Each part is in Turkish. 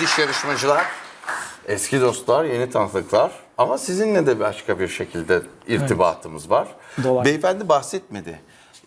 müthiş yarışmacılar, eski dostlar, yeni tanıdıklar. Ama sizinle de başka bir şekilde irtibatımız var. Dolay. Beyefendi bahsetmedi.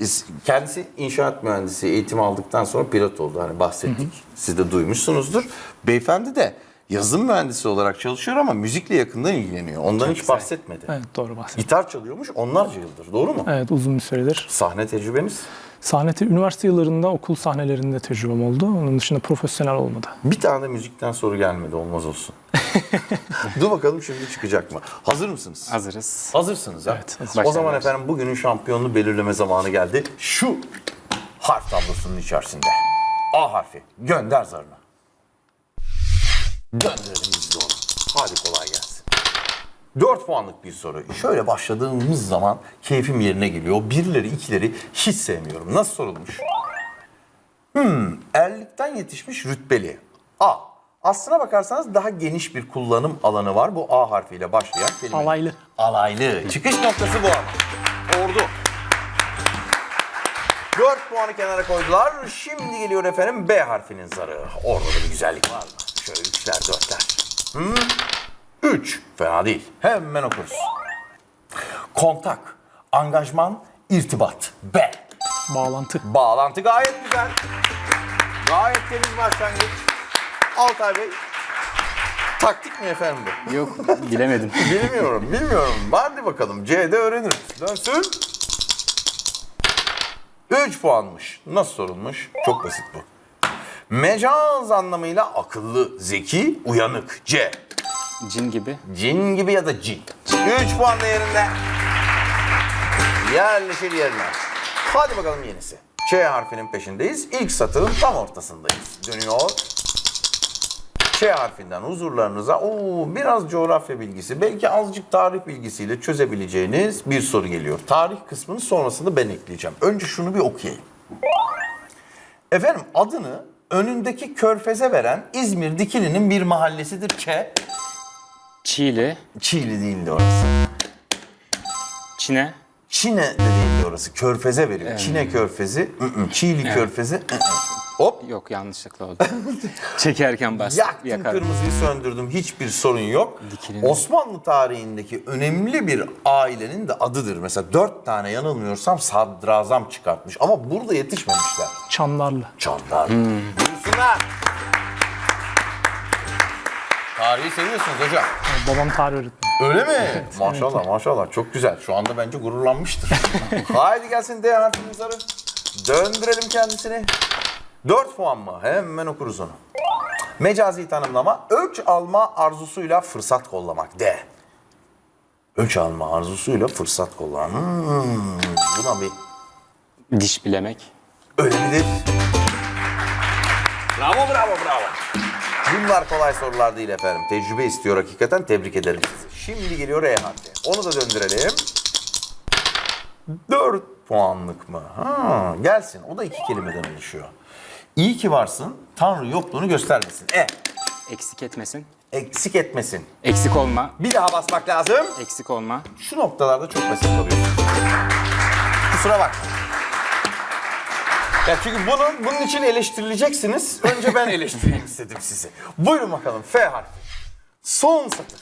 İs- Kendisi inşaat mühendisi eğitim aldıktan sonra pilot oldu. Hani bahsettik. Siz de duymuşsunuzdur. Beyefendi de yazılım mühendisi olarak çalışıyor ama müzikle yakından ilgileniyor. Ondan hiç bahsetmedi. Evet doğru bahsettim. Gitar çalıyormuş onlarca yıldır. Doğru mu? Evet uzun bir süredir. Sahne tecrübeniz? Sahne, te- üniversite yıllarında okul sahnelerinde tecrübem oldu. Onun dışında profesyonel olmadı. Bir tane de müzikten soru gelmedi olmaz olsun. Dur bakalım şimdi çıkacak mı? Hazır mısınız? Hazırız. Hazırsınız ha? Evet, hazır. O zaman efendim bugünün şampiyonluğu belirleme zamanı geldi. Şu harf tablosunun içerisinde. A harfi. Gönder biz de onu. Hadi kolay gelsin. 4 puanlık bir soru. Şöyle başladığımız zaman keyfim yerine geliyor. Birleri, ikileri hiç sevmiyorum. Nasıl sorulmuş? Hmm, erlikten yetişmiş rütbeli. A. Aslına bakarsanız daha geniş bir kullanım alanı var bu A harfiyle başlayan kelime. Alaylı. Alaylı. Çıkış noktası bu. Ordu. 4 puanı kenara koydular. Şimdi geliyor efendim B harfinin zarı. Orada da bir güzellik var mı? Şöyle üçler, dörtler. Hmm. Üç. Fena değil. Hemen okuruz. Kontak, angajman, irtibat. B. Bağlantı. Bağlantı gayet güzel. Gayet temiz başlangıç. Altay Bey. Taktik mi efendim bu? Yok bilemedim. Bilmiyorum, bilmiyorum. Hadi bakalım. C'de öğreniriz. Dönsün. 3 puanmış. Nasıl sorulmuş? Çok basit bu. Mecaz anlamıyla akıllı, zeki, uyanık. C. Cin gibi. Cin gibi ya da cin. 3 puan değerinde. Yerleşir yerine. Hadi bakalım yenisi. Ç harfinin peşindeyiz. İlk satırın tam ortasındayız. Dönüyor. Ç harfinden huzurlarınıza oo, biraz coğrafya bilgisi, belki azıcık tarih bilgisiyle çözebileceğiniz bir soru geliyor. Tarih kısmını sonrasında ben ekleyeceğim. Önce şunu bir okuyayım. Efendim adını önündeki körfeze veren İzmir Dikili'nin bir mahallesidir. Ç. Çiğli. Çiğli değildi orası. Çine. Çine de değildi orası. Körfeze veriyor. Çine körfezi. ı-ı. Çiğli körfezi. ı-ı. Hop. Yok yanlışlıkla oldu. Çekerken bastım. Yaktım yakarım. kırmızıyı söndürdüm. Hiçbir sorun yok. Dikilinin- Osmanlı tarihindeki önemli bir ailenin de adıdır. Mesela dört tane yanılmıyorsam sadrazam çıkartmış. Ama burada yetişmemişler. Çanlarlı. Çanlar. Buyursunlar. Tarihi seviyorsunuz hocam. Babam tarih öğretmeni. Öyle mi? maşallah maşallah çok güzel. Şu anda bence gururlanmıştır. Haydi gelsin D harfinin zarı. Döndürelim kendisini. 4 puan mı? Hemen okuruz onu. Mecazi tanımlama. Ölç alma arzusuyla fırsat kollamak. D. Ölç alma arzusuyla fırsat kollamak. Hmm, buna bir Diş bilemek. öyle midir? Bravo bravo bravo. Bunlar kolay sorular değil efendim. Tecrübe istiyor hakikaten. Tebrik ederim sizi. Şimdi geliyor E harfi. Onu da döndürelim. 4 puanlık mı? Ha, gelsin. O da iki kelimeden oluşuyor. İyi ki varsın. Tanrı yokluğunu göstermesin. E. Eksik etmesin. Eksik etmesin. Eksik olma. Bir daha basmak lazım. Eksik olma. Şu noktalarda çok basit kalıyor. Kusura bak. Ya çünkü bunun, bunun için eleştirileceksiniz. Önce ben eleştireyim istedim sizi. Buyurun bakalım F harfi. Son satır.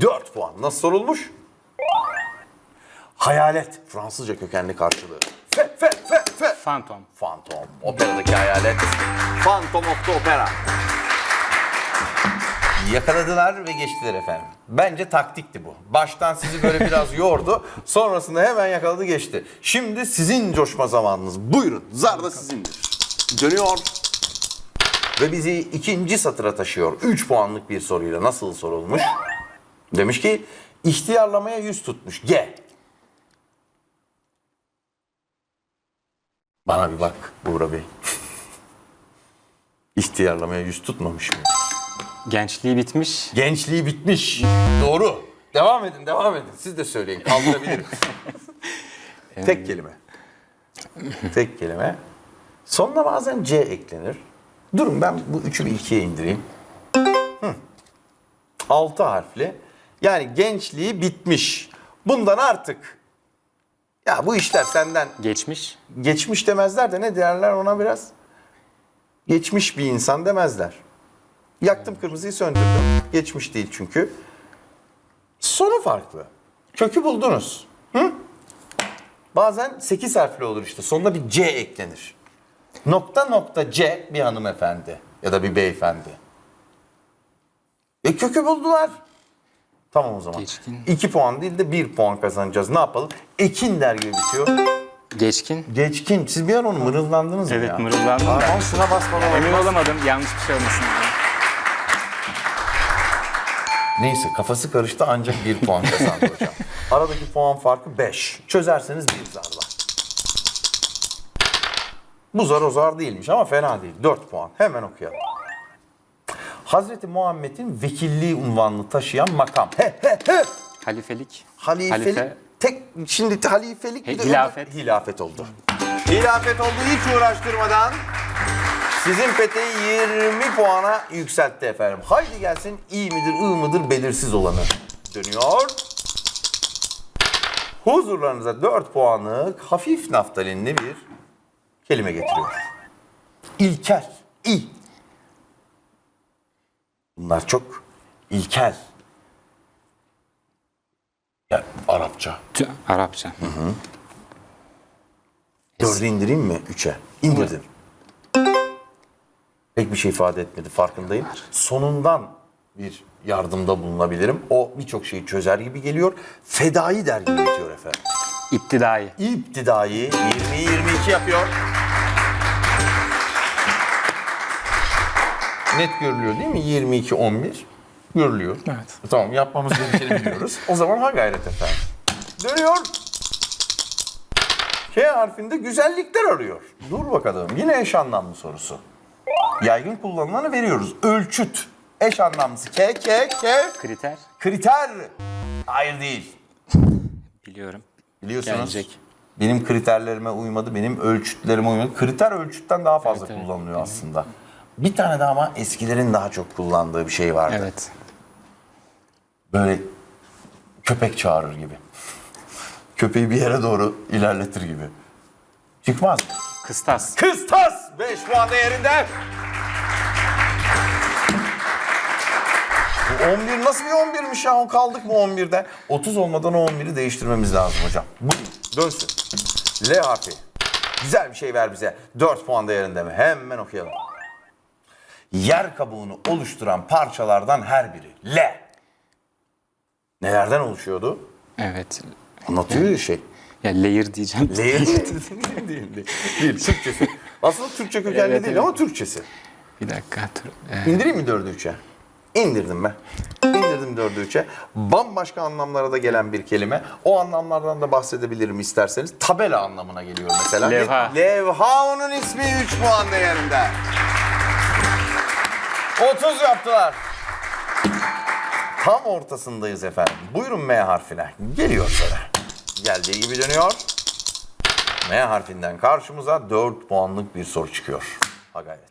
4 puan. Nasıl sorulmuş? Hayalet. Fransızca kökenli karşılığı. F, F, F, F. Fantom. Phantom. Operadaki hayalet. Phantom of the Opera. Yakaladılar ve geçtiler efendim. Bence taktikti bu. Baştan sizi böyle biraz yordu. Sonrasında hemen yakaladı geçti. Şimdi sizin coşma zamanınız. Buyurun. Zar da sizindir. Dönüyor. Ve bizi ikinci satıra taşıyor. 3 puanlık bir soruyla nasıl sorulmuş? Demiş ki ihtiyarlamaya yüz tutmuş. G. Bana bir bak Buğra Bey. İhtiyarlamaya yüz tutmamış mı? Gençliği bitmiş. Gençliği bitmiş. Doğru. Devam edin, devam edin. Siz de söyleyin. Kaldırabilirim. Tek kelime. Tek kelime. Sonuna bazen C eklenir. Durun ben bu üçü bir ikiye indireyim. Hı. Altı harfli. Yani gençliği bitmiş. Bundan artık ya bu işler senden Geçmiş. geçmiş demezler de ne derler ona biraz? geçmiş bir insan demezler. Yaktım kırmızıyı söndürdüm. Geçmiş değil çünkü. Sonu farklı. Kökü buldunuz. Hı? Bazen 8 harfli olur işte. Sonuna bir C eklenir. Nokta nokta C bir hanımefendi ya da bir beyefendi. E kökü buldular. Tamam o zaman. Geçkin. 2 puan değil de 1 puan kazanacağız. Ne yapalım? Ekin der gibi bitiyor. Geçkin. Geçkin. Siz bir an onu mırıldandınız mı Evet, ya? mırıldandım da. Aa, şuna basmadan Emin olamadım. Yanlış bir şey olmasın diye. Neyse kafası karıştı ancak 1 puan kazandı hocam. Aradaki puan farkı 5. Çözerseniz bir zar var. Bu zar o zar değilmiş ama fena değil. 4 puan. Hemen okuyalım. Hazreti Muhammed'in vekilliği unvanını taşıyan makam. He he he. Halifelik. Halifelik. Halife. Tek şimdi halifelik bir He, de hilafet. öbür- hilafet oldu. Hilafet oldu hiç uğraştırmadan. Sizin peteği 20 puana yükseltti efendim. Haydi gelsin iyi midir, ı mıdır belirsiz olanı. Dönüyor. Huzurlarınıza 4 puanlık hafif naftalinli bir kelime getiriyor. İlkel, i. Bunlar çok ilkel. Ya, Arapça. Tü- Arapça. Dördü indireyim mi? Üçe. İndirdim. Pek bir şey ifade etmedi farkındayım. Sonundan bir yardımda bulunabilirim. O birçok şeyi çözer gibi geliyor. Fedai der gibi bitiyor efendim. İptidai. İptidai 20-22 yapıyor. Net görülüyor değil mi? 22-11 görülüyor. Evet. Tamam yapmamız gerekeni biliyoruz. O zaman ha gayret efendim. Dönüyor. K harfinde güzellikler arıyor. Dur bakalım. Yine eş anlamlı sorusu. Yaygın kullanılanı veriyoruz. Ölçüt. Eş anlamlısı. K, K, K. Kriter. Kriter. Hayır değil. Biliyorum. Biliyorsunuz. Gelecek. Benim kriterlerime uymadı, benim ölçütlerime uymadı. Kriter ölçütten daha fazla Evet, evet. kullanılıyor aslında. Bir tane daha ama eskilerin daha çok kullandığı bir şey vardı. Evet. Böyle köpek çağırır gibi. Köpeği bir yere doğru ilerletir gibi. Çıkmaz. Kıstas. Kıstas 5 puan değerinde. Bu 11 nasıl bir 11'miş ya? Kaldık mı 11'de? 30 olmadan o 11'i değiştirmemiz lazım hocam. Bu dönsün. L harfi. Güzel bir şey ver bize. 4 puan değerinde mi? Hemen okuyalım. Yer kabuğunu oluşturan parçalardan her biri. L. Nelerden oluşuyordu? Evet. Anlatıyor ya şey. Ya layer diyeceğim. Layer değil, değil, değil. Değil, Türkçesi. Aslında Türkçe kökenli Evet, değil evet. ama Türkçesi. Bir dakika. dur. Ee, İndireyim mi dördü üçe? İndirdim ben. İndirdim dördü üçe. Bambaşka anlamlara da gelen bir kelime. O anlamlardan da bahsedebilirim isterseniz. Tabela anlamına geliyor mesela. Levha. Levha onun ismi 3 puan değerinde. 30 yaptılar. Tam ortasındayız efendim. Buyurun M harfine. Geliyor sıra. Geldiği gibi dönüyor. M harfinden karşımıza 4 puanlık bir soru çıkıyor. Ha gayret.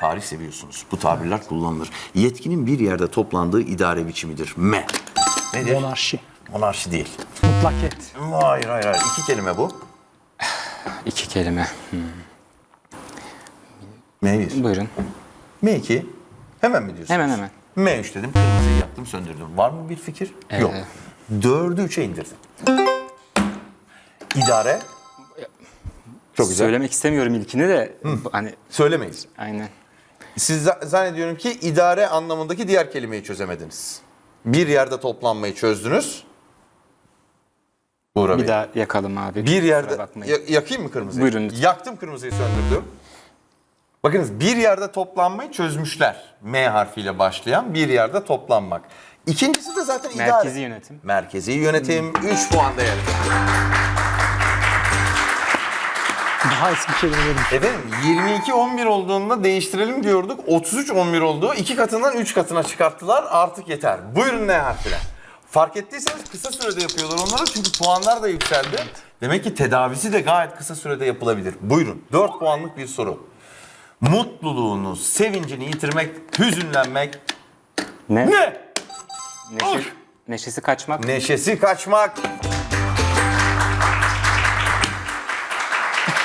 Tarih seviyorsunuz. Bu tabirler kullanılır. Yetkinin bir yerde toplandığı idare biçimidir. M. Nedir? Monarşi. Monarşi değil. Mutlakiyet. Hayır hayır hayır. İki kelime bu. iki kelime. M1. Buyurun. M2. Hemen mi diyorsunuz? Hemen hemen. M3 dedim. Kırmızıyı yaptım söndürdüm. Var mı bir fikir? Ee, Yok. Dördü üçe indirdim. İdare. Çok güzel. Söylemek istemiyorum ilkini de. Hani Söylemeyiz. aynen. Siz za- zannediyorum ki idare anlamındaki diğer kelimeyi çözemediniz. Bir yerde toplanmayı çözdünüz. Buğra Bey. Bir daha yakalım abi. Bir Kusura yerde bakmayın. Ya- yakayım mı kırmızıyı? Buyurun lütfen. Yaktım kırmızıyı söndürdüm. Bakınız bir yerde toplanmayı çözmüşler. M harfiyle başlayan bir yerde toplanmak. İkincisi de zaten idare. Merkezi yönetim. Merkezi yönetim 3 puan değerinde. Daha eski kelimelerin. Efendim 22-11 olduğunda değiştirelim diyorduk. 33-11 oldu. iki katından 3 katına çıkarttılar. Artık yeter. Buyurun ne harfiyle. Fark ettiyseniz kısa sürede yapıyorlar onları çünkü puanlar da yükseldi. Demek ki tedavisi de gayet kısa sürede yapılabilir. Buyurun 4 puanlık bir soru. Mutluluğunu, sevincini yitirmek, hüzünlenmek Ne? ne? Neşe, neşesi kaçmak. Neşesi kaçmak.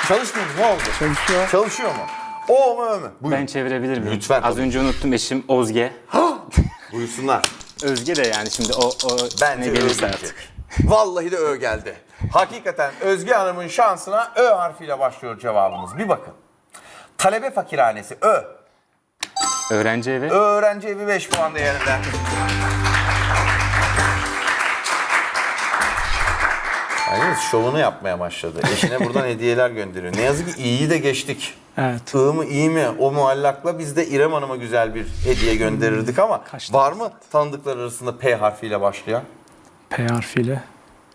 Çalışmıyor mu? Ne oldu? Çalışıyor. Çalışıyor mu? O mu Ö mü? Buyurun. Ben çevirebilir miyim? Lütfen, Az tabii. önce unuttum eşim Ozge. Buyursunlar. Özge de yani şimdi o, o Bence ne gelirse artık. Vallahi de Ö geldi. Hakikaten Özge Hanım'ın şansına Ö harfiyle başlıyor cevabımız. Bir bakın. Talebe fakirhanesi Ö. Öğrenci evi. Öğrenci evi 5 puan değerinde. Hayır, şovunu yapmaya başladı. Eşine buradan hediyeler gönderiyor. Ne yazık ki iyiyi de geçtik. Evet. I mı iyi mi o muallakla biz de İrem Hanım'a güzel bir hediye gönderirdik ama Kaçtı. var mı tanıdıklar arasında P harfiyle başlayan? P harfiyle.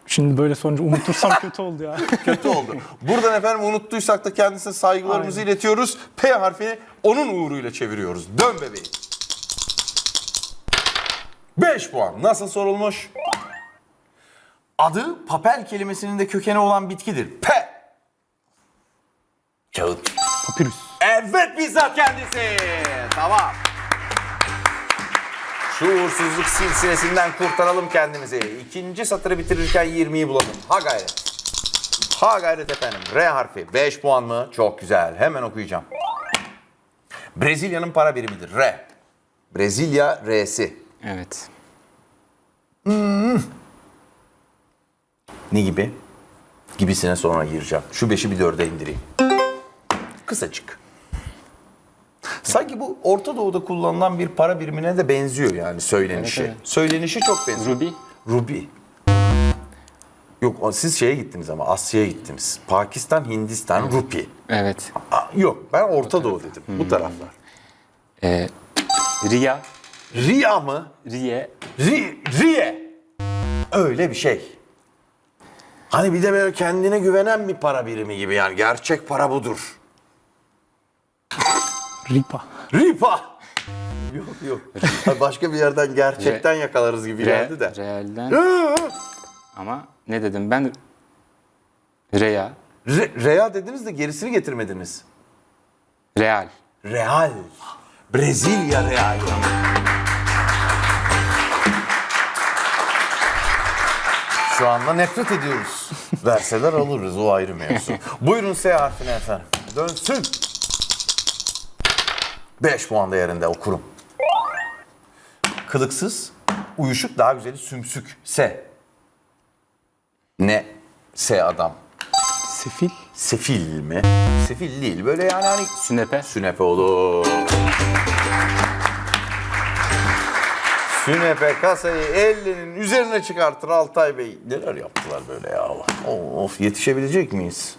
Şimdi böyle sorunca unutursam kötü oldu ya. Kötü oldu. Buradan efendim unuttuysak da kendisine saygılarımızı iletiyoruz. P harfini onun uğruyla çeviriyoruz. Dön bebeğim. 5 puan. Nasıl sorulmuş? Adı papel kelimesinin de kökeni olan bitkidir. P. Kağıt. Papyrus. Evet bizzat kendisi. Tamam. Şu uğursuzluk silsilesinden kurtaralım kendimizi. İkinci satırı bitirirken 20'yi bulalım. Ha gayret. Ha gayret efendim. R harfi. 5 puan mı? Çok güzel. Hemen okuyacağım. Brezilya'nın para birimidir. R. Brezilya R'si. Evet. Ne gibi? Gibisine sonra gireceğim. Şu 5'i bir 4'e indireyim. Kısacık. Sanki bu Orta Doğu'da kullanılan bir para birimine de benziyor yani söylenişi. Evet, evet. Söylenişi çok benziyor. Ruby. Ruby. Yok siz şeye gittiniz ama Asya'ya gittiniz. Pakistan, Hindistan, Rupi. Evet. Aa, yok ben Orta Doğu dedim. Bu taraflar. Ee, Riya. Riya mı? Riye. Ri, Riye. Öyle bir şey. Hani bir de böyle kendine güvenen bir para birimi gibi yani gerçek para budur. Ripa. Ripa. Yok yok. Başka bir yerden gerçekten yakalarız gibi Re, geldi de. Realden. Ama ne dedim ben? Reya. Re, Rea dediniz de gerisini getirmediniz. Real. Real. Brezilya Real. Şu anda nefret ediyoruz. Verseler alırız o ayrı mevzu. Buyurun S harfine efendim. Dönsün. 5 puan değerinde okurum. Kılıksız, uyuşuk daha güzeli sümsük. S. Ne? S adam. Sefil. Sefil mi? Sefil değil. Böyle yani hani Sünepe. Sünepe olur. Sünepe kasayı elinin üzerine çıkartır Altay Bey. Neler yaptılar böyle ya? Of yetişebilecek miyiz?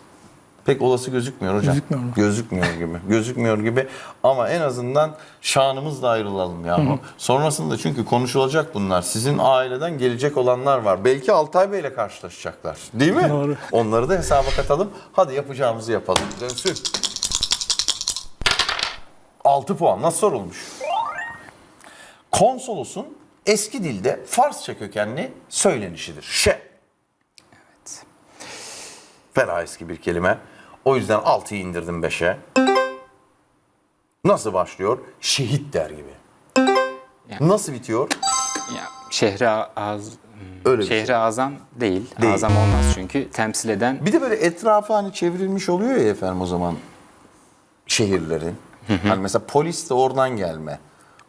Pek olası gözükmüyor hocam. Gözükmüyor mu? Gözükmüyor gibi. Gözükmüyor gibi. Ama en azından şanımızla ayrılalım ya. Sonrasında çünkü konuşulacak bunlar. Sizin aileden gelecek olanlar var. Belki Altay Bey'le karşılaşacaklar. Değil mi? Doğru. Onları da hesaba katalım. Hadi yapacağımızı yapalım. Dönsün. 6 puan nasıl sorulmuş? Konsolosun eski dilde Farsça kökenli söylenişidir. Şe. Evet. Fena eski bir kelime. O yüzden 6'yı indirdim 5'e. Nasıl başlıyor? Şehit der gibi. Nasıl bitiyor? Ya, şehri az... Öyle Şehri şey. azam değil. Değil. Azam olmaz çünkü temsil eden Bir de böyle etrafı hani çevrilmiş oluyor ya efendim o zaman şehirlerin. Hani mesela polis de oradan gelme.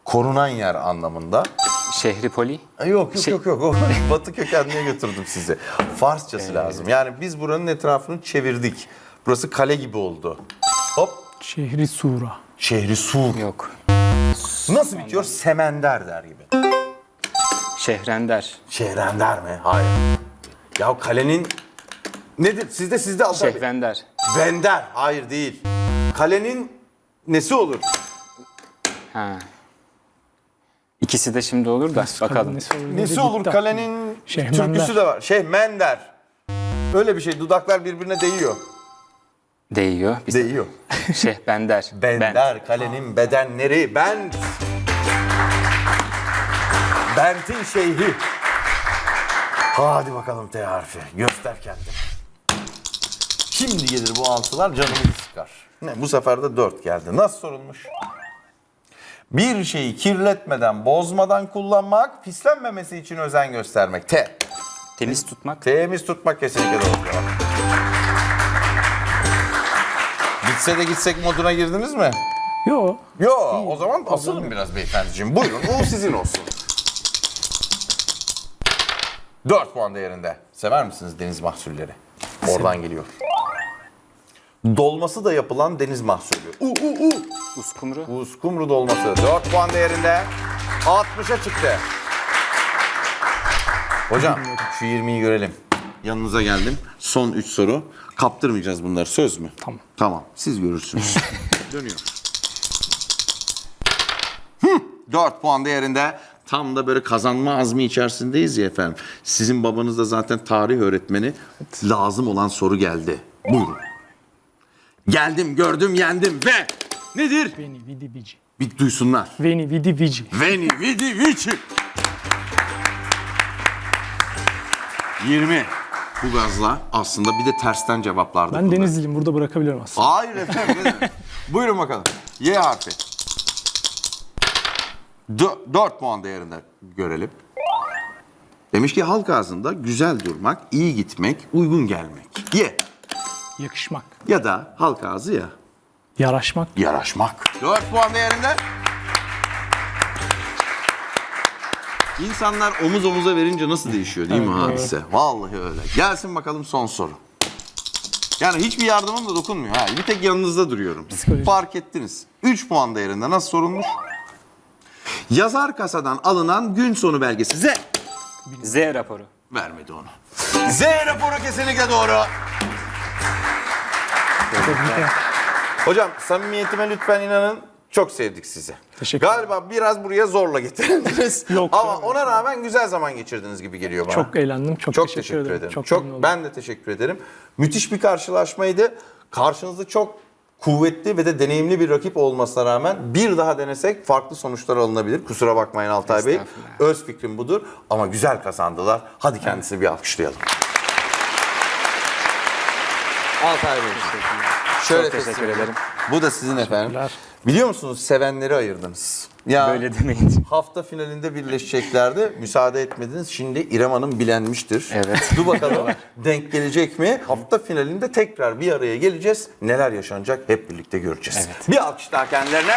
Korunan yer anlamında. Şehri poli. Yok yok Şey- yok yok. Batı kökenliğe götürdüm sizi. Farsçası lazım. Yani biz buranın etrafını çevirdik. Burası kale gibi oldu. Hop. Şehri Sura. Şehri Sur. Yok. Nasıl bitiyor? Semender der gibi. Şehrender. Şehrender mi? Hayır. Ya kalenin nedir? Sizde sizde Altay Bey. Şehvender. Vender. Hayır değil. Kalenin nesi olur? Ha. İkisi de şimdi olur da bakalım. Nesi olur? Kalenin Şehmender. türküsü de var. Şey Mender. Öyle bir şey. Dudaklar birbirine değiyor. Değiyor. Biz Değiyor. Şehbender. Bender kalenin bedenleri bent. Bent'in şeyhi. Hadi bakalım T harfi. Göster kendini. Şimdi gelir bu altılar canımızı sıkar. Ne, bu sefer de dört geldi. Nasıl sorulmuş? Bir şeyi kirletmeden, bozmadan kullanmak, pislenmemesi için özen göstermek. T. Temiz tutmak. Temiz tutmak kesinlikle doğru cevap. Gitse de gitsek moduna girdiniz mi? Yo. Yo o zaman asılın biraz beyefendiciğim. Buyurun o sizin olsun. 4 puan değerinde. Sever misiniz deniz mahsulleri? Oradan geliyor. Dolması da yapılan deniz mahsulü. U u u. Uskumru. Uskumru dolması 4 puan değerinde 60'a çıktı. Hocam şu 20'yi görelim. Yanınıza geldim. Son 3 soru. Kaptırmayacağız bunları söz mü? Tamam. Tamam siz görürsünüz. Dönüyor. Hı, 4 puan değerinde tam da böyle kazanma azmi içerisindeyiz ya efendim. Sizin babanız da zaten tarih öğretmeni. Lazım olan soru geldi. Buyurun. Geldim, gördüm, yendim ve nedir? Veni vidi vici. Bir duysunlar. Veni vidi vici. Veni vidi vici. 20. Bu gazla aslında bir de tersten cevaplardı. Ben Denizliyim burada bırakabilirim aslında. Hayır efendim. ne demek? Buyurun bakalım. Y harfi. 4 puan değerinde görelim. Demiş ki halk ağzında güzel durmak, iyi gitmek, uygun gelmek. Y. Yakışmak. Ya da halk ağzı ya. Yaraşmak. Yaraşmak. 4 puan değerinde. İnsanlar omuz omuza verince nasıl değişiyor değil mi hadise? Vallahi öyle. Gelsin bakalım son soru. Yani hiçbir yardımım da dokunmuyor. Ha, bir tek yanınızda duruyorum. Psikoloji. Fark ettiniz. 3 puan değerinde nasıl sorulmuş? Yazar kasadan alınan gün sonu belgesi. Z. Z raporu. Vermedi onu. Z raporu kesinlikle doğru. Hocam samimiyetime lütfen inanın. Çok sevdik sizi. Teşekkür Galiba biraz buraya zorla getirdiniz. Yok, Ama ona rağmen güzel zaman geçirdiniz gibi geliyor bana. Çok eğlendim. Çok, Çok teşekkür, teşekkür, ederim. ederim. Çok, Çok, ben de teşekkür ederim. Müthiş bir karşılaşmaydı. Karşınızda çok kuvvetli ve de deneyimli bir rakip olmasına rağmen bir daha denesek farklı sonuçlar alınabilir. Kusura bakmayın Altay Bey. Öz fikrim budur ama güzel kazandılar. Hadi kendisini bir alkışlayalım. Altay Bey. Şöyle Çok teşekkür ederim. Bu da sizin efendim. Biliyor musunuz sevenleri ayırdınız. Ya Böyle demeyin. hafta finalinde birleşeceklerdi. Müsaade etmediniz. Şimdi İrem Hanım bilenmiştir. Evet. Dur bakalım denk gelecek mi? Hafta finalinde tekrar bir araya geleceğiz. Neler yaşanacak hep birlikte göreceğiz. Evet. Bir alkış daha kendilerine.